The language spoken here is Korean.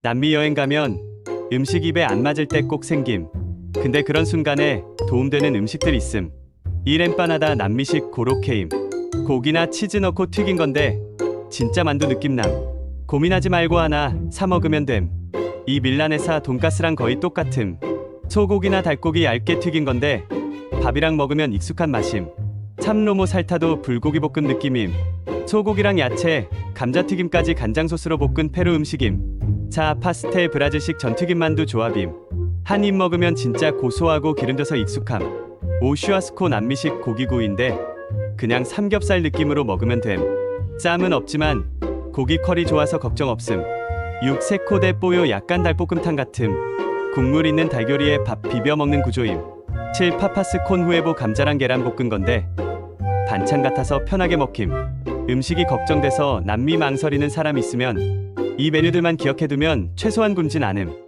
남미 여행 가면 음식 입에 안 맞을 때 꼭 생김. 근데 그런 순간에 도움되는 음식들 있음. 이램빠나다 남미식 고로케임. 고기나 치즈 넣고 튀긴 건데 진짜 만두 느낌 남. 고민하지 말고 하나 사 먹으면 됨. 이 밀라네사 돈가스랑 거의 똑같음. 소고기나 닭고기 얇게 튀긴 건데 밥이랑 먹으면 익숙한 맛임. 참로모 살타도 불고기 볶음 느낌임. 소고기랑 야채, 감자튀김까지 간장 소스로 볶은 페루 음식임. 자, 파스텔 브라질식 전튀김 만두 조합임. 한 입 먹으면 진짜 고소하고 기름져서 익숙함. 오슈아스코 남미식 고기구이인데 그냥 삼겹살 느낌으로 먹으면 됨. 짬은 없지만 고기 컬이 좋아서 걱정 없음. 육 세코대 뽀요 약간 달볶음탕 같음. 국물 있는 달걀이에 밥 비벼 먹는 구조임. 7 파파스 콘 후에보 감자랑 계란 볶은 건데 반찬 같아서 편하게 먹힘. 음식이 걱정돼서 남미 망설이는 사람 있으면 이 메뉴들만 기억해두면 최소한 굶진 않음.